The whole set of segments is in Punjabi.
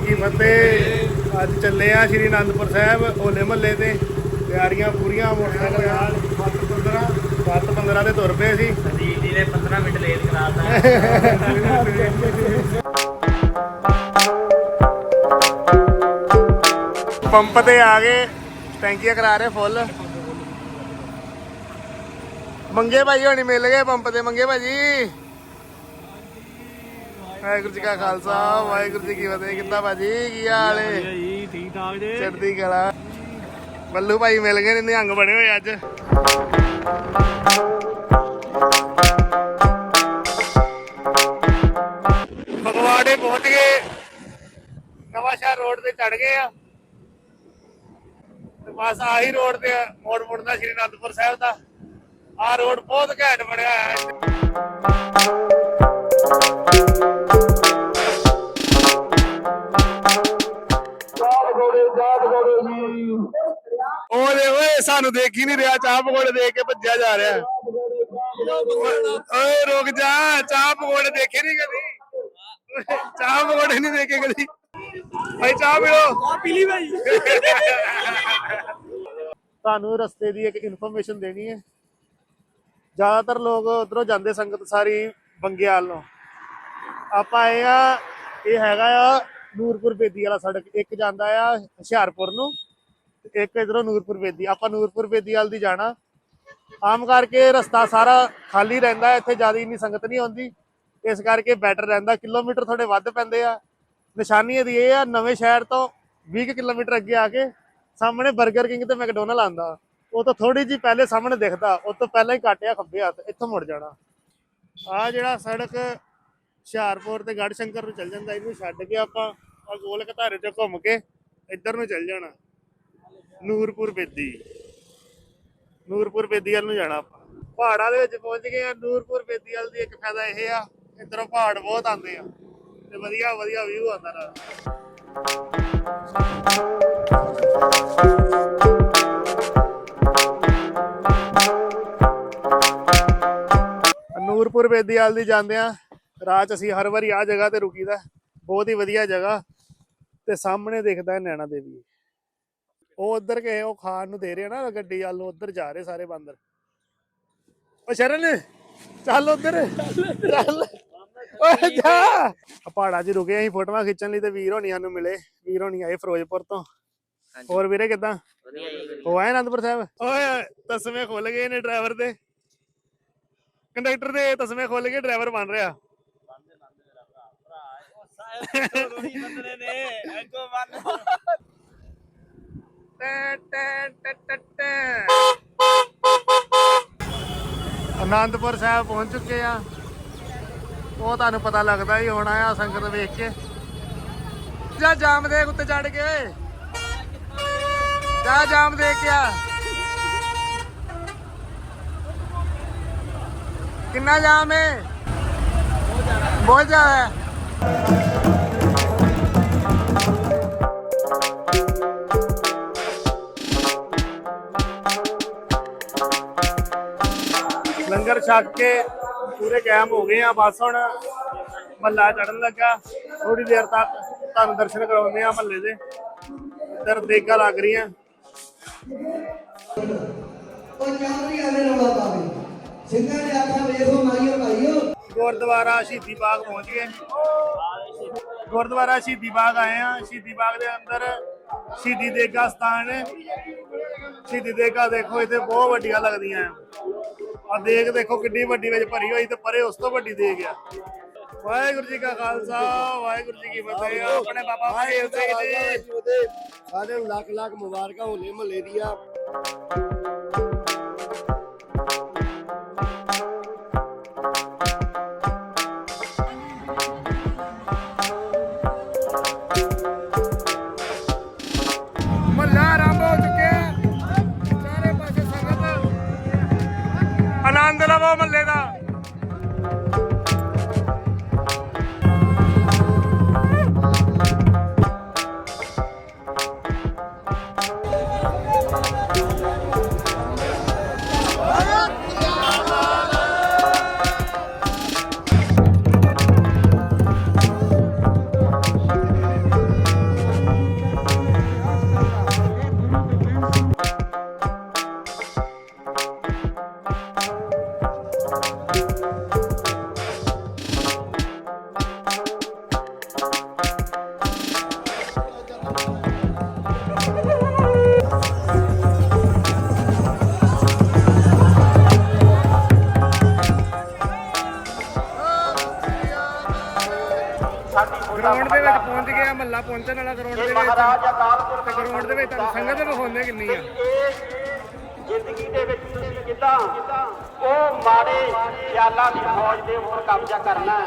ਜੀ ਕੀ ਫਤਿਹ ਅੱਜ ਚੱਲੇ ਆ ਸ਼੍ਰੀ ਅਨੰਦਪੁਰ ਸਾਹਿਬ ਹੋਲੇ ਮਹੱਲੇ ਤੇ। ਤਿਆਰੀਆਂ ਪੂਰੀਆਂ ਮੋਟਰਸਾਈਕਲ ਨਾਲ 7 15 7 15 ਤੇ ਤੁਰ ਪਏ ਸੀ। ਸੰਦੀਪ ਜੀ ਨੇ 15 ਮਿੰਟ ਲੇਟ ਕਰਾਤਾ। ਪੰਪ ਤੇ ਆ ਗਏ ਟੈਂਕੀਆਂ ਕਰਾ ਰਹੇ ਫੁੱਲ। ਮੰਗੇ ਭਾਈ ਹੋਣੀ ਮਿਲ ਗਏ ਪੰਪ ਤੇ ਮੰਗੇ ਭਾਜੀ। ਵਾਹਿਗੁਰੂ ਜੀ ਕਾ ਖਾਲਸਾ ਵਾਹਿਗੁਰੂ ਜੀ ਕੀ ਫਤਿਹ। ਕਿੱਦਾਂ ਭਾਜੀ? ਕੀ ਹਾਲ ਏ? ਜੀ ਠੀਕ ਠਾਕ ਜੇ? ਚੜ੍ਹਦੀ ਕਲਾ। ਬੱਲੂ ਭਾਈ ਮਿਲ ਗਏ ਨੇ ਨਿਹੰਗ ਬਣੇ ਹੋਏ ਅੱਜ। ਫਗਵਾੜੇ ਪਹੁੰਚ ਗਏ। ਨਵਾਂ ਸ਼ਹਿਰ ਰੋਡ ਤੇ ਚੜ ਗਏ ਆ। ਤੇ ਬਸ ਆਹੀ ਰੋਡ ਤੇ ਮੋੜ ਮੁੜਦਾ ਸ਼੍ਰੀ ਅਨੰਦਪੁਰ ਸਾਹਿਬ ਦਾ। ਆਹ ਰੋਡ ਬਹੁਤ ਘੈਂਟ ਬਣਿਆ ਹੋਇਆ ਹੈ। ਓਏ ਓਏ ਸਾਨੂੰ ਦੇਖ ਹੀ ਨਹੀਂ ਰਿਹਾ ਚਾਹ ਪਕੌੜੇ ਦੇਖ ਕੇ ਭੱਜਿਆ ਜਾ ਰਿਹਾ। ਓਏ ਰੁਕ ਜਾ ਚਾਹ ਪਕੌੜੇ ਦੇਖੇ ਨਹੀਂ ਕਦੀ। ਚਾਹ ਪਕੌੜੇ ਨਹੀਂ ਦੇਖੇ ਕਦੀ। ਭਾਈ ਚਾਹ ਪੀਓ। ਪੀਲੀ ਭਾਈ। ਤੁਹਾਨੂੰ ਰਸਤੇ ਦੀ ਇੱਕ ਇਨਫੋਰਮੇਸ਼ਨ ਦੇਣੀ ਹੈ। ਜ਼ਿਆਦਾਤਰ ਲੋਕ ਉਧਰੋਂ ਜਾਂਦੇ ਸੰਗਤ ਸਾਰੀ ਬੰਗਿਆਲ ਨੂੰ। ਆਪਾਂ ਆਏ ਆ ਇਹ ਹੈਗਾ ਆ ਨੂਰਪੁਰ ਬੇਦੀ ਵਾਲਾ ਸੜਕ। ਇੱਕ ਜਾਂਦਾ ਆ ਹੁਸ਼ਿਆਰਪੁਰ ਨੂੰ। ਇੱਕ ਇਧਰੋਂ ਨੂਰਪੁਰ ਬੇਦੀ, ਆਪਾਂ ਨੂਰਪੁਰ ਬੇਦੀ ਵਾਲ ਦੀ ਜਾਣਾ। ਆਮ ਕਰਕੇ ਰਸਤਾ ਸਾਰਾ ਖਾਲੀ ਰਹਿੰਦਾ, ਇੱਥੇ ਜ਼ਿਆਦਾ ਇੰਨੀ ਸੰਗਤ ਨਹੀਂ ਆਉਂਦੀ। ਇਸ ਕਰਕੇ ਬੈਟਰ ਰਹਿੰਦਾ, ਕਿਲੋਮੀਟਰ ਥੋੜੇ ਵੱਧ ਪੈਂਦੇ ਆ। ਨਿਸ਼ਾਨੀ ਇਹਦੀ ਇਹ ਆ, ਨਵੇਂ ਸ਼ਹਿਰ ਤੋਂ 20 ਕੁ ਕਿਲੋਮੀਟਰ ਅੱਗੇ ਆ ਕੇ ਸਾਹਮਣੇ 버ਗਰ ਕਿੰਗ ਤੇ ਮੈਕਡੋਨਲ ਆਂਦਾ ਉਹ ਤੋਂ ਥੋੜੀ ਜੀ ਪਹਿਲੇ ਸਾਹਮਣੇ ਦਿਖਦਾ, ਉਹ ਤੋਂ ਪਹਿਲਾਂ ਹੀ ਕਾਟਿਆ ਖੱਬੇ ਹੱਥ, ਇੱਥੋਂ ਮੁੜ ਜਾਣਾ। ਆ ਜਿਹੜਾ ਸੜਕ ਹੁਸ਼ਿਆਰਪੁਰ ਤੇ ਗੜ ਸ਼ੰਕਰ ਨੂੰ ਚੱਲ ਜਾਂਦਾ, ਇਹਨੂੰ ਛੱਡ ਕੇ ਆਪਾਂ ਆ ਗੋਲ ਘਤਾਰੇ ਚ ਘੁੰਮ ਕੇ ਇੱਧਰ ਨੂੰ ਚੱਲ ਜਾਣਾ। ਨੂਰਪੁਰ ਬੇਦੀ। ਨੂਰਪੁਰ ਬੇਦੀ ਵੱਲ ਨੂੰ ਜਾਣਾ ਆਪਾਂ। ਪਹਾੜਾਂ ਦੇ ਵਿੱਚ ਪਹੁੰਚ ਗਏ ਆ। ਨੂਰਪੁਰ ਬੇਦੀ ਵੱਲ ਦੀ ਇੱਕ ਫਾਇਦਾ ਇਹ ਆ, ਇੱਧਰੋਂ ਪਹਾੜ ਬਹੁਤ ਆਉਂਦੇ ਆ ਤੇ ਵਧੀਆ ਵਧੀਆ ਵਿਊ ਆਉਂਦਾ ਨਾਲ। ਨੂਰਪੁਰ ਬੇਦੀਵਾਲ ਦੀ ਜਾਂਦੇ ਆ। ਰਾਤ ਅਸੀਂ ਹਰ ਵਾਰੀ ਆ ਜਗ੍ਹਾ ਤੇ ਰੁਕੀਦਾ। ਬਹੁਤ ਹੀ ਵਧੀਆ ਜਗ੍ਹਾ। ਤੇ ਸਾਹਮਣੇ ਦਿਖਦਾ ਨੈਣਾ ਦੇਵੀ। ਉਹ ਉਧਰ ਗਏ ਉਹ ਖਾਣ ਨੂੰ ਦੇ ਰਹੇ ਨਾ ਗੱਡੀ ਵੱਲ ਉਧਰ ਜਾ ਰਹੇ ਸਾਰੇ ਬਾਂਦਰ। ਓ ਸ਼ਰਨ ਚੱਲ ਉਧਰ। ਚੱਲ। ਓਏ ਜਾ। ਆ ਪਹਾੜਾਂ 'ਚ ਰੁਕੇ ਅਸੀਂ ਫੋਟੋਆਂ ਖਿੱਚਣ ਲਈ ਤੇ ਵੀਰ ਹੋਣੀ ਸਾਨੂੰ ਮਿਲੇ। ਵੀਰ ਹੋਣੀ ਆਏ ਫਿਰੋਜ਼ਪੁਰ ਤੋਂ। ਹੋਰ ਵੀਰੇ ਕਿਦਾਂ? ਵਧੀਆ ਜੀ ਹੋ ਆਏ ਅਨੰਦਪੁਰ ਸਾਹਿਬ? ਓਏ ਤਸਮੇ ਖੁੱਲ ਗਏ ਨੇ ਡਰਾਈਵਰ ਦੇ। ਕੰਡਕਟਰ ਦੇ ਤਸਮੇ ਖੁੱਲ ਗਏ ਡਰਾਈਵਰ ਬਣ ਰਿਹਾ। ਦੋਹੀ ਬੰਦਨੇ ਨੇ ਅੱਗੋਂ ਬੰਨ ਟੈ ਟੈ ਟੈ ਟੈ ਟੈ। ਅਨੰਦਪੁਰ ਸਾਹਿਬ ਪਹੁੰਚ ਚੁੱਕੇ ਆ। ਉਹ ਤੁਹਾਨੂੰ ਪਤਾ ਲੱਗਦਾ ਹੀ ਹੋਣਾ ਆ ਸੰਗਤ ਵੇਖ ਕੇ। ਜਾ ਜਾਮ ਦੇ ਉੱਤੇ ਚੜ ਕੇ ਓਏ। ਜਾ ਜਾਮ ਦੇ ਕੇ ਆ ਕਿੰਨਾ ਜਾਮ ਹੈ ਬਹੁਤ ਜ਼ਿਆਦਾ। ਹੈ ਛਕ ਕੇ ਪੂਰੇ ਕਾਇਮ ਹੋ ਗਏ ਆ। ਬਸ ਹੁਣ ਮੱਲਾ ਚੜਨ ਲੱਗਾ। ਥੋੜੀ ਦੇਰ ਤੱਕ ਤੁਹਾਨੂੰ ਦਰਸ਼ਨ ਕਰਾਉਂਦੇ ਆ ਮੱਲੇ ਦੇ। ਇੱਧਰ ਦੇਗਾ ਲੱਗ ਰਹੀਆਂ। ਉਹ ਚਾਂਦੀ ਆਲੇ ਰੌਲਾ ਪਾਵੇ ਸਿੰਘਾਂ ਨੇ ਆਖਿਆ ਵੇਖੋ ਮਾਈਓ ਭਾਈਓ ਗੁਰਦੁਆਰਾ ਸ਼ਹੀਦੀ ਬਾਗ ਪਹੁੰਚ ਗਏ। ਗੁਰਦੁਆਰਾ ਸ਼ਹੀਦੀ ਬਾਗ ਆਏ ਆ। ਸ਼ਹੀਦੀ ਬਾਗ ਦੇ ਅੰਦਰ ਸ਼ਹੀਦੀ ਦੇਗਾ ਸਥਾਨ ਹੈ। ਸ਼ਹੀਦੀ ਦੇਗਾ ਦੇਖੋ ਇੱਥੇ ਬਹੁਤ ਵੱਡੀਆਂ ਲੱਗਦੀਆਂ ਆ ਆ ਦੇਗ ਦੇਖੋ ਕਿੰਨੀ ਵੱਡੀ ਵਿੱਚ ਭਰੀ ਹੋਈ ਤੇ ਪਰੇ ਉਸ ਤੋਂ ਵੱਡੀ ਦੇਗ ਆ। ਵਾਹਿਗੁਰੂ ਜੀ ਕਾ ਖਾਲਸਾ ਵਾਹਿਗੁਰੂ ਜੀ ਕੀ ਫਤਿਹ। ਆਪਣੇ ਬਾਬਾ ਫਤਿਹ ਸਿੰਘ ਜੀ। ਸਾਡੇ ਨੂੰ ਲੱਖ ਲੱਖ ਮੁਬਾਰਕਾਂ ਹੋਲੇ ਮਹੱਲੇ ਦੀਆਂ। ਵਿੱਚ ਪਹੁੰਚ ਗਿਆ ਮੱਲਾ ਪਹੁੰਚਣ ਵਾਲਾ ਗਰਾਊਂਡ ਦੇ ਵਿੱਚ। ਤੇ ਗਰਾਊਂਡ ਦੇ ਵਿੱਚ ਤੁਹਾਨੂੰ ਸੰਗਤ ਵਿਖਾਉਂਦੇ ਕਿੰਨੀ ਆ। ਜ਼ਿੰਦਗੀ ਦੇ ਵਿੱਚ ਤੁਸੀਂ ਕਿੱਦਾਂ ਉਹ ਮਾੜੇ ਖਿਆਲਾਂ ਦੀ ਫੌਜ ਦੇ ਉੱਪਰ ਕਬਜ਼ਾ ਕਰਨਾ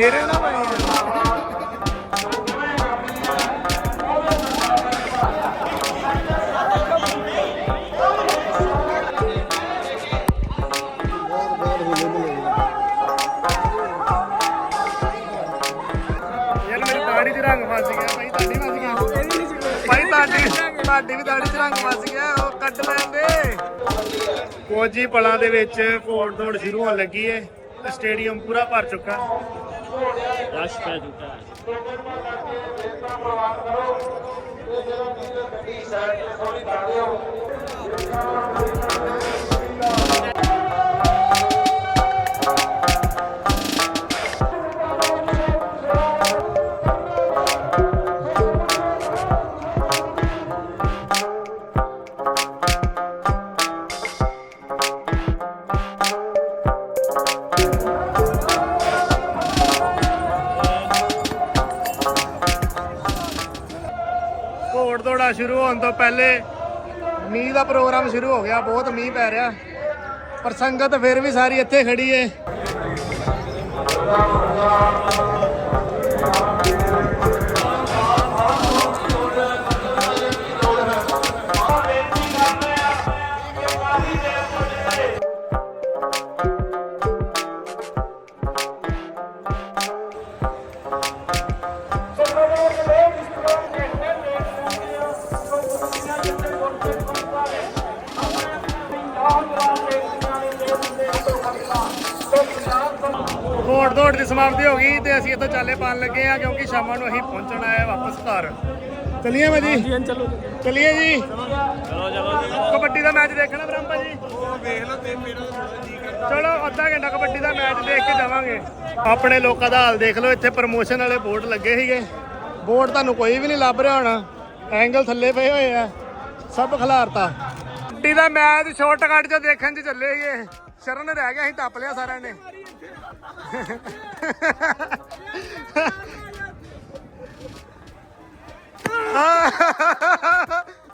ਮੇਰੇ ਨਾ ਭਾਈ ਯਾਰ ਮੇਰੀ ਦਾੜੀ 'ਚ ਰੰਗ ਫਸ ਗਿਆ, ਭਾਈ ਤੁਹਾਡੀ ਫਸ ਗਿਆ। ਭਾਈ ਤੁਹਾਡੀ ਤੁਹਾਡੀ ਵੀ ਦਾੜੀ 'ਚ ਰੰਗ ਫਸ ਗਿਆ, ਉਹ ਕੱਢ ਲੈਂਦੇ ਕੋਜੀ ਪਲਾਂ ਦੇ ਵਿੱਚ ਘੋੜ ਦੌੜ ਸ਼ੁਰੂ ਹੋਣ ਲੱਗੀ ਏ ਸਟੇਡੀਅਮ ਪੂਰਾ ਭਰ ਚੁੱਕਾ। રાષ્ટ્ર જુટા ਚੁੱਕਾ ਸ਼ੁਰੂ ਹੋਣ ਤੋਂ ਪਹਿਲੇ ਮੀਂਹ ਦਾ ਪ੍ਰੋਗਰਾਮ ਸ਼ੁਰੂ ਹੋ ਗਿਆ, ਬਹੁਤ ਮੀਂਹ ਪੈ ਰਿਹਾ। ਪਰ ਸੰਗਤ ਫਿਰ ਵੀ ਸਾਰੀ ਇੱਥੇ ਖੜੀ ਏ। ਘੋੜ ਦੌੜ ਦੀ ਸਮਾਪਤੀ ਹੋ ਗਈ ਤੇ ਅਸੀਂ ਇੱਥੋਂ ਚਾਲੇ ਪਾਣ ਲੱਗੇ ਆ ਕਿਉਂਕਿ ਸ਼ਾਮਾਂ ਨੂੰ ਅਸੀਂ ਪਹੁੰਚਣਾ ਹੈ ਵਾਪਸ ਘਰ। ਚਲਿਏ ਮੈਂ ਜੀ? ਚਲੋ ਚਲਿਏ ਜੀ? ਚਲੋ ਚਲੋ ਜੀ ਕਬੱਡੀ ਦਾ ਮੈਚ ਦੇਖਣਾ ਬ੍ਰਹਮਾ ਜੀ ਉਹ ਵੇਖ ਲਓ ਤੇ ਮੇਰਾ ਚਲੋ ਅੱਧਾ ਘੰਟਾ ਕਬੱਡੀ ਦਾ ਮੈਚ ਦੇਖ ਕੇ ਜਾਵਾਂਗੇ। ਆਪਣੇ ਲੋਕਾਂ ਦਾ ਹਾਲ ਦੇਖ ਲਓ ਇੱਥੇ ਪ੍ਰਮੋਸ਼ਨ ਵਾਲੇ ਬੋਰਡ ਲੱਗੇ ਸੀਗੇ। ਬੋਰਡ ਤੁਹਾਨੂੰ ਕੋਈ ਵੀ ਨਹੀਂ ਲੱਭ ਰਿਹਾ ਹੋਣਾ। ਐਂਗਲ ਥੱਲੇ ਪਏ ਹੋਏ ਆ। ਸਭ ਖਿਲਾਰਤਾ। ਕਬੱਡੀ ਦਾ ਮੈਚ ਸ਼ਾਰਟਕਟ 'ਚ ਦੇਖਣ 'ਚ ਚੱਲੇ ਸੀਗੇ। ਸ਼ਰਨ ਰਹਿ ਗਿਆ ਸੀ ਟੱਪ ਲਿਆ ਸਾਰਿਆਂ ਨੇ।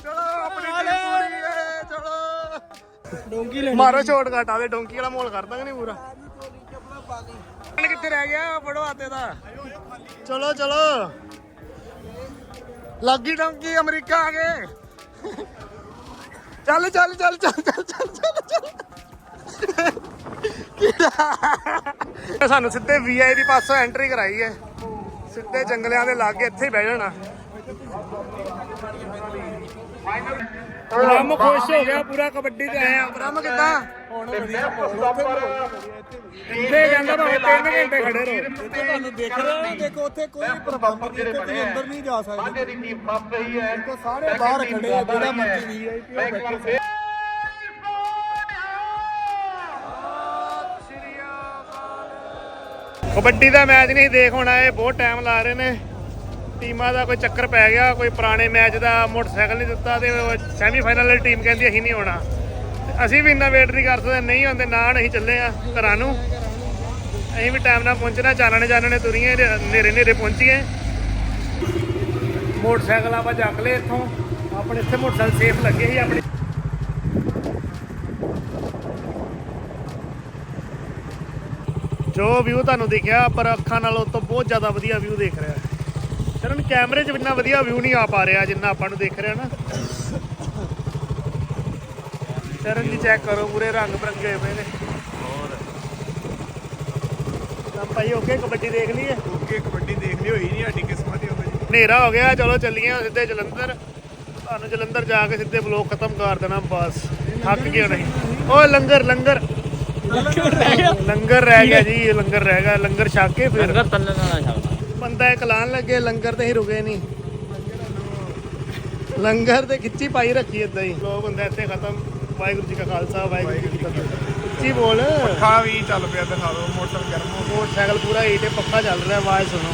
ਚਲੋ ਆਪਣੀ ਟੀਮ ਪੂਰੀ ਹੈ ਚਲੋ। ਡੋਂਕੀ ਲੈਣੀ ਮਾਰੋ ਛੋਟ ਘਾਟਾ ਦੇ ਡੋਂਕੀ ਵਾਲਾ ਮੋਲ ਕਰ ਦਾਂਗੇ ਨਹੀਂ ਪੂਰਾ? ਕਿੱਥੇ ਰਹਿ ਗਿਆ ਫੜੋ ਆਤੇ ਦਾ। ਚਲੋ ਚਲੋ। ਲੱਗੀ ਡੋਂਕੀ ਅਮਰੀਕਾ ਆ ਗਏ ਚੱਲ ਚੱਲ ਚੱਲ ਚੱਲ ਚੱਲ ਚੱਲ ਚੱਲ। ਸਾਨੂੰ ਸਿੱਧੇ ਵੀਆਈਪੀ ਪਾਸੋਂ ਐਂਟਰੀ ਕਰਾਈ ਹੈ। ਸਿੱਧੇ ਜੰਗਲਿਆਂ ਦੇ ਲਾਗੇ ਇੱਥੇ ਹੀ ਬਹਿ ਜਾਣਾ। ਬ੍ਰਹਮ ਖੁਸ਼ ਹੋ ਗਿਆ ਪੂਰਾ ਕਬੱਡੀ ਤੇ। ਆਇਆ ਬ੍ਰਹਮ ਕਿੱਦਾਂ? ਇੱਥੇ ਕਹਿੰਦਾ ਭਾਵੇਂ 3 ਘੰਟੇ ਖੜੇ ਰਹੋ। ਤੁਹਾਨੂੰ ਦੇਖ ਰਹੇ ਹੋ ਦੇਖੋ ਉੱਥੇ ਕੋਈ ਪ੍ਰਬੰਧ ਨਹੀਂ ਤੁਸੀਂ ਅੰਦਰ ਨਹੀਂ ਜਾ ਸਕਦੇ। ਦੀ ਟੀਮ ਫਸ ਰਹੀ ਹੈ ਸਾਰੇ ਬਾਹਰ ਖੜੇ ਆ ਜਿਹੜਾ ਮਰਜ਼ੀ ਵੀਆਈਪੀ ਬੈਠੇ। ਕਬੱਡੀ ਦਾ ਮੈਚ ਨਹੀਂ ਦੇਖ ਹੋਣਾ, ਇਹ ਬਹੁਤ ਟਾਈਮ ਲਾ ਰਹੇ ਨੇ। ਟੀਮਾਂ ਦਾ ਕੋਈ ਚੱਕਰ ਪੈ ਗਿਆ, ਕੋਈ ਪੁਰਾਣੇ ਮੈਚ ਦਾ ਮੋਟਰਸਾਈਕਲ ਨਹੀਂ ਦਿੱਤਾ ਤੇ ਸੈਮੀ ਫਾਈਨਲ ਵਾਲੀ ਟੀਮ ਕਹਿੰਦੀ ਅਸੀਂ ਨਹੀਂ ਆਉਣਾ। ਅਸੀਂ ਵੀ ਇੰਨਾ ਵੇਟ ਨਹੀਂ ਕਰ ਸਕਦੇ, ਨਹੀਂ ਆਉਂਦੇ, ਨਾ ਅਸੀਂ ਚੱਲੇ ਆ ਘਰਾਂ ਨੂੰ। ਅਸੀਂ ਵੀ ਟਾਈਮ ਨਾਲ ਪਹੁੰਚਣਾ, ਚਾਨਣੇ ਚਾਨਣੇ ਤੁਰੀਏ ਨੇਰੇ ਨੇਰੇ ਪਹੁੰਚੀਏ। ਮੋਟਰਸਾਈਕਲ ਆਪਾਂ ਚੱਕ ਲਏ ਇੱਥੋਂ, ਆਪਣੇ ਇੱਥੇ ਮੋਟਰਸਾਈਕਲ ਸੇਫ ਲੱਗੇ ਸੀ, ਆਪਣੇ ਜੋ ਵਿਊ ਤੁਹਾਨੂੰ ਦਿਖਿਆ ਪਰ ਅੱਖਾਂ ਨਾਲੋਂ ਤੋਂ ਬਹੁਤ ਜ਼ਿਆਦਾ ਵਧੀਆ ਵਿਊ ਦੇਖ ਰਿਹਾ ਸ਼ਰਨ ਕੈਮਰੇ 'ਚ ਇੰਨਾ ਵਧੀਆ ਵਿਊ ਨਹੀਂ ਆ ਪਾ ਰਿਹਾ ਜਿੰਨਾ ਆਪਾਂ ਨੂੰ ਦਿਖ ਰਿਹਾ ਨਾ। ਸ਼ਰਨ ਜੀ ਚੈੱਕ ਕਰੋ ਪੂਰੇ ਰੰਗ ਬਰੰਗੇ ਹੋਏ ਪਏ ਨੇ। ਤਾਂ ਭਾਈ ਓਕੇ ਕਬੱਡੀ ਦੇਖ ਲਈਏ? ਓਕੇ ਕਬੱਡੀ ਦੇਖ ਲਈ ਹੋਈ ਨਹੀਂ ਸਾਡੀ ਕਿਸਮਤ ਹੀ ਹੋਵੇ ਜੀ ਹਨੇਰਾ ਹੋ ਗਿਆ ਚਲੋ ਚੱਲੀਏ ਹੁਣ ਸਿੱਧੇ ਜਲੰਧਰ। ਤੁਹਾਨੂੰ ਜਲੰਧਰ ਜਾ ਕੇ ਸਿੱਧੇ ਬਲੌਗ ਖਤਮ ਕਰ ਦੇਣਾ ਬਸ। ਥੱਕ ਗਏ ਨਹੀਂ। ਓਏ ਲੰਗਰ ਲੰਗਰ। ਲੰਗਰ ਰਹਿ ਗਿਆ। ਜੀ ਇਹ ਲੰਗਰ ਰਹਿ ਗਿਆ ਲੰਗਰ ਛਕ ਕੇ ਫਿਰ। ਲੰਗਰ ਤੰਨੇ ਨਾਲ ਛਕਦਾ ਬੰਦਾ ਇੱਕ ਲਾਣ ਲੱਗੇ ਲੰਗਰ ਤੇ ਹੀ ਰੁਕੇ ਨਹੀਂ ਲੰਗਰ ਤੇ ਖਿੱਚੀ ਪਾਈ ਰੱਖੀ ਏਦਾਂ ਹੀ। ਲੋਕ ਹੁੰਦਾ ਇੱਥੇ ਖਤਮ। ਵਾਹਿਗੁਰੂ ਜੀ ਕਾ ਖਾਲਸਾ ਵਾਹਿਗੁਰੂ ਜੀ ਕੀ ਫਤਿਹ। ਉੱਚੀ ਬੋਲ। ਪੱਖਾ ਵੀ ਚੱਲ ਪਿਆ ਦਿਖਾ ਦਿਓ ਮੋਟਰ ਗਰਮ ਹੋ ਮੋਟਰਸਾਈਕਲ ਪੂਰਾ ਹੀਟ ਹੈ ਪੱਖਾ ਚੱਲ ਰਿਹਾ ਆਵਾਜ਼ ਸੁਣੋ।